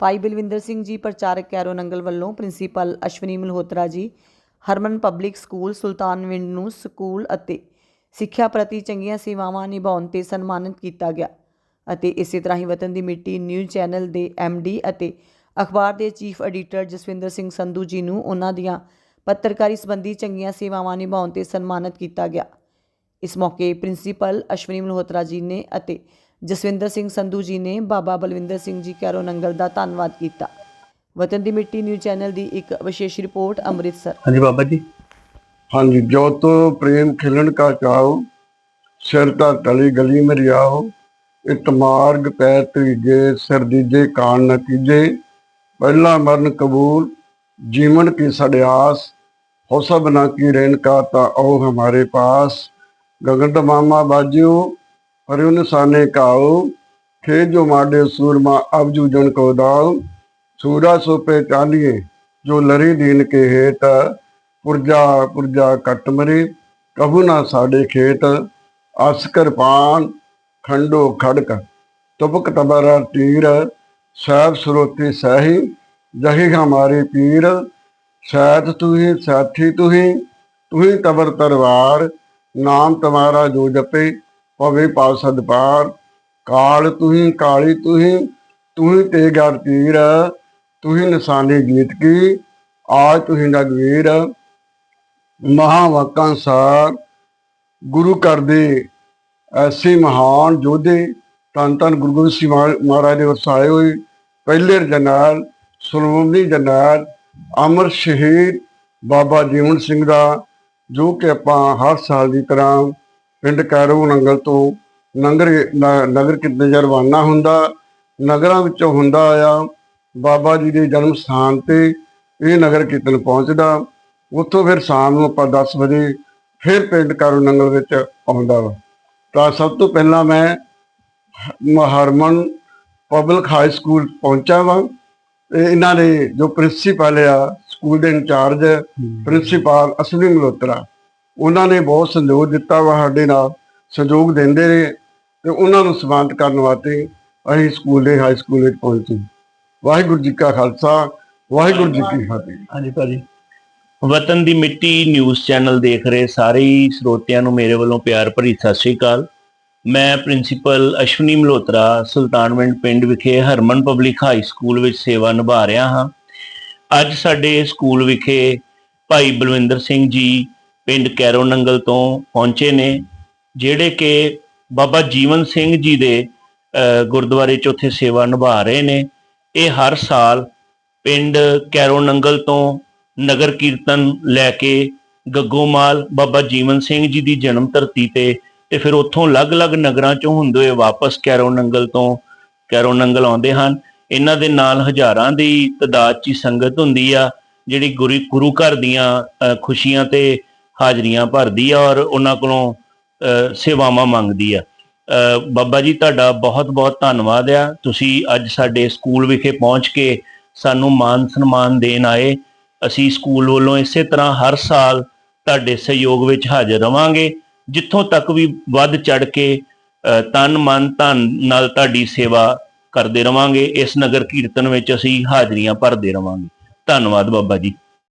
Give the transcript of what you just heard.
ਭਾਈ ਬਲਵਿੰਦਰ ਸਿੰਘ ਜੀ, ਪ੍ਰਚਾਰਕ ਕੈਰੋ ਨੰਗਲ ਵੱਲੋਂ ਪ੍ਰਿੰਸੀਪਲ ਅਸ਼ਵਨੀ ਮਲਹੋਤਰਾ ਜੀ, ਹਰਮਨ ਪਬਲਿਕ ਸਕੂਲ ਸੁਲਤਾਨਵਿੰਡ ਨੂੰ ਸਕੂਲ ਅਤੇ ਸਿੱਖਿਆ ਪ੍ਰਤੀ ਚੰਗੀਆਂ ਸੇਵਾਵਾਂ ਨਿਭਾਉਣ ਤੇ ਸਨਮਾਨਿਤ ਕੀਤਾ ਗਿਆ ਅਤੇ ਇਸੇ ਤਰ੍ਹਾਂ ਹੀ ਵਤਨ ਦੀ ਮਿੱਟੀ ਨਿਊਜ਼ ਚੈਨਲ ਦੇ ਡੀ ਅਤੇ ਅਖਬਾਰ ਦੇ ਚੀਫ ਐਡੀਟਰ ਜਸਵਿੰਦਰ ਸਿੰਘ ਸੰਧੂ ਜੀ ਨੂੰ ਉਹਨਾਂ ਦੀਆਂ ਪੱਤਰਕਾਰੀ ਸੰਬੰਧੀ ਚੰਗੀਆਂ ਸੇਵਾਵਾਂ ਨਿਭਾਉਣ ਤੇ ਸਨਮਾਨਿਤ ਕੀਤਾ ਗਿਆ। ਇਸ ਮੌਕੇ ਪ੍ਰਿੰਸੀਪਲ ਅਸ਼ਵਨੀ ਮਲਹੋਤਰਾ ਜੀ ਨੇ ਅਤੇ ਜਸਵਿੰਦਰ ਸਿੰਘ ਸੰਧੂ ਜੀ ਨੇ ਬਾਬਾ ਬਲਵਿੰਦਰ ਸਿੰਘ ਜੀ ਕੈਰੋ ਨੰਗਲ ਦਾ ਧੰਨਵਾਦ ਕੀਤਾ। ਵਤਨ ਦੀ ਮਿੱਟੀ ਨਿਊਜ਼ ਚੈਨਲ ਦੀ ਇੱਕ ਵਿਸ਼ੇਸ਼ ਰਿਪੋਰਟ ਅੰਮ੍ਰਿਤਸਰ। ਹਾਂਜੀ ਬਾਬਾ ਜੀ। ਹਾਂਜੀ ਜੋਤ ਪ੍ਰੇਮ ਖਿਲਣ ਕਾ ਚਾਉ ਸਿਰ ਤਾਂ ਤਲੀ ਗਲੀ ਮੇਂ ਰਿਆਓ ਇਤ ਮਾਰਗ ਪੈ ਤੀਜੇ ਸਿਰ ਦੀਜੇ ਕਾਣ ਨ ਕੀਜੇ ਪਹਿਲਾ ਮਰਨ ਕਬੂਲ ਜੀਵਨ ਕੀ ਸੜਿਆਸ ਹੋ ਸਭ ਨਾ ਕੀ ਰੇਨ ਕਾ ਤਾ ਆਓ ਹਮਾਰੇ ਪਾਸ। ਗਗਨ ਮਾਮਾ ਬਾਜਿਓ हरियुन साने काओ, खे जो माडे सूर माँ अबजू जन को दाओ, सूरा सो पे चालीहे जो लरी दीन के हेत, पुरजा पुरजा कट मरे ना साडे खेत अस्कर पान, खंडो खड़क। तुबक तबरा तीर, सैब स्रोते सही, जही हमारी पीर, सैत तू ही सैथी तू ही तू ही तबर तरवार, नाम तुम्हारा जो जपे ਪਵੇ ਪਾਸਦ ਪਾਰ ਕਾਲ ਤੁਹੀ, ਕਾਲੀ ਤੁਹੀ ਤੁਹੀ ਤੇ ਗਰ ਤੀਰ, ਤੁਹੀ ਨਿਸ਼ਾਨੇ ਗੀਤ ਕੀ, ਆਜ ਤੁਹੀ ਨਗਵੀਰ ਮਹਾਵਾਕਾਂ ਸਾਰ, ਗੁਰੂ ਘਰ ਦੇ ਐਸੇ ਮਹਾਨ ਯੋਧੇ, ਧੰਨ ਧੰਨ ਗੁਰੂ ਗੋਬਿੰਦ ਸਿੰਘ ਮਹਾ- ਮਹਾਰਾਜ ਦੇ ਵਸਾਏ ਹੋਏ ਪਹਿਲੇ ਜਨਰਲ ਸੁਰਮੁੰਦੀ ਜਨਰਲ ਅਮਰ ਸ਼ਹੀਦ ਬਾਬਾ ਜੀਵਨ ਸਿੰਘ ਦਾ, ਜੋ ਕਿ ਆਪਾਂ ਹਰ ਸਾਲ ਦੀ ਤਰ੍ਹਾਂ ਪਿੰਡ ਕੈਰੋ ਨੰਗਲ ਤੋਂ ਨੰਗਰ ਨਗਰ ਕੀਰਤਨ ਜਦ ਰਵਾਨਾ ਹੁੰਦਾ ਨਗਰਾਂ ਵਿੱਚੋਂ ਹੁੰਦਾ ਆ ਬਾਬਾ ਜੀ ਦੇ ਜਨਮ ਸਥਾਨ ਤੇ ਇਹ ਨਗਰ ਕੀਰਤਨ ਪਹੁੰਚਦਾ। ਉੱਥੋਂ ਫਿਰ ਸ਼ਾਮ ਨੂੰ ਆਪਾਂ 10 ਵਜੇ ਫਿਰ ਪਿੰਡ ਕਾਰੂ ਨੰਗਲ ਵਿੱਚ ਆਉਂਦਾ ਵਾ। ਤਾਂ ਸਭ ਤੋਂ ਪਹਿਲਾਂ ਮੈਂ ਹ- ਹਰਮਨ ਪਬਲਿਕ ਹਾਈ ਸਕੂਲ ਪਹੁੰਚਾ ਵਾਂ। ਇਹਨਾਂ ਦੇ ਜੋ ਪ੍ਰਿੰਸੀਪਲ ਆ ਸਕੂਲ ਦੇ ਇੰਚਾਰਜ ਪ੍ਰਿੰਸੀਪਲ ਅਸ਼ਵਨੀ ਮਲਹੋਤਰਾ। ਉਹਨਾਂ ਨੇ ਬਹੁਤ ਸਹਿਯੋਗ ਦਿੱਤਾ ਵਾ ਸਾਡੇ ਨਾਲ ਸਹਿਯੋਗ ਦਿੰਦੇ ਰਹੇ ਤੇ ਉਹਨਾਂ ਨੂੰ ਸਨਮਾਨਿਤ ਕਰਨ ਵਾਸਤੇ ਅਸੀਂ ਸਕੂਲ ਦੇ ਹਾਈ ਸਕੂਲ ਵਿੱਚ ਪਹੁੰਚੇ। ਵਾਹਿਗੁਰੂ ਜੀ ਕਾ ਖਾਲਸਾ ਵਾਹਿਗੁਰੂ ਜੀ ਕੀ ਫਤਿਹ। ਹਾਂਜੀ ਭਾਜੀ। ਵਤਨ ਦੀ ਮਿੱਟੀ ਨਿਊਜ਼ ਚੈਨਲ ਦੇਖ ਰਹੇ ਸਾਰੇ ਹੀ ਸਰੋਤਿਆਂ ਨੂੰ ਮੇਰੇ ਵੱਲੋਂ ਪਿਆਰ ਭਰੀ ਸਤਿ ਸ੍ਰੀ ਅਕਾਲ। ਮੈਂ ਪ੍ਰਿੰਸੀਪਲ ਅਸ਼ਵਨੀ ਮਲਹੋਤਰਾ ਸੁਲਤਾਨਵਿੰਡ ਪਿੰਡ ਵਿਖੇ ਹਰਮਨ ਪਬਲਿਕ ਹਾਈ ਸਕੂਲ ਵਿੱਚ ਸੇਵਾ ਨਿਭਾ ਰਿਹਾ ਹਾਂ। ਅੱਜ ਸਾਡੇ ਸਕੂਲ ਵਿਖੇ ਭਾਈ ਬਲਵਿੰਦਰ ਸਿੰਘ ਜੀ ਪਿੰਡ ਕੈਰੋ ਨੰਗਲ ਤੋਂ ਪਹੁੰਚੇ ਨੇ, ਜਿਹੜੇ ਕਿ ਬਾਬਾ ਜੀਵਨ ਸਿੰਘ ਜੀ ਦੇ ਗੁਰਦੁਆਰੇ 'ਚ ਉੱਥੇ ਸੇਵਾ ਨਿਭਾ ਰਹੇ ਨੇ। ਇਹ ਹਰ ਸਾਲ ਪਿੰਡ ਕੈਰੋ ਨੰਗਲ ਤੋਂ ਨਗਰ ਕੀਰਤਨ ਲੈ ਕੇ ਗੱਗੋਮਾਲ ਬਾਬਾ ਜੀਵਨ ਸਿੰਘ ਜੀ ਦੀ ਜਨਮ ਧਰਤੀ ਤੇ ਤੇ ਫਿਰ ਉੱਥੋਂ ਅਲੱਗ-ਅਲੱਗ ਨਗਰਾਂ ਚੋਂ ਹੁੰਦੇ ਹੋਏ ਵਾਪਸ ਕੈਰੋ ਨੰਗਲ ਤੋਂ ਕੈਰੋ ਨੰਗਲ ਆਉਂਦੇ ਹਨ। ਇਹਨਾਂ ਦੇ ਨਾਲ ਹਜ਼ਾਰਾਂ ਦੀ ਤਦਾਦ 'ਚ ਹੀ ਸੰਗਤ ਹੁੰਦੀ ਆ, ਜਿਹੜੀ ਗੁਰੂ ਗੁਰੂ ਘਰ ਦੀਆਂ ਖੁਸ਼ੀਆਂ ਤੇ ਹਾਜ਼ਰੀਆਂ ਭਰਦੀ ਆ ਔਰ ਉਹਨਾਂ ਕੋਲੋਂ ਸੇਵਾਵਾਂ ਮੰਗਦੀ ਆ। ਬਾਬਾ ਜੀ, ਤੁਹਾਡਾ ਬਹੁਤ-ਬਹੁਤ ਧੰਨਵਾਦ ਆ। ਤੁਸੀਂ ਅੱਜ ਸਾਡੇ ਸਕੂਲ ਵਿਖੇ ਪਹੁੰਚ ਕੇ ਸਾਨੂੰ ਮਾਨ ਸਨਮਾਨ ਦੇਣ ਆਏ। ਅਸੀਂ ਸਕੂਲ ਵੱਲੋਂ ਇਸੇ ਤਰ੍ਹਾਂ ਹਰ ਸਾਲ ਤੁਹਾਡੇ ਸਹਿਯੋਗ ਵਿੱਚ ਹਾਜ਼ਰ ਰਵਾਂਗੇ। ਜਿੱਥੋਂ ਤੱਕ ਵੀ ਵੱਧ ਚੜ ਕੇ ਤਨ, ਮਨ, ਧਨ ਨਾਲ ਤੁਹਾਡੀ ਸੇਵਾ ਕਰਦੇ ਰਵਾਂਗੇ। ਇਸ ਨਗਰ ਕੀਰਤਨ ਵਿੱਚ ਅਸੀਂ ਹਾਜ਼ਰੀਆਂ ਭਰਦੇ ਰਵਾਂਗੇ। ਧੰਨਵਾਦ ਬਾਬਾ ਜੀ।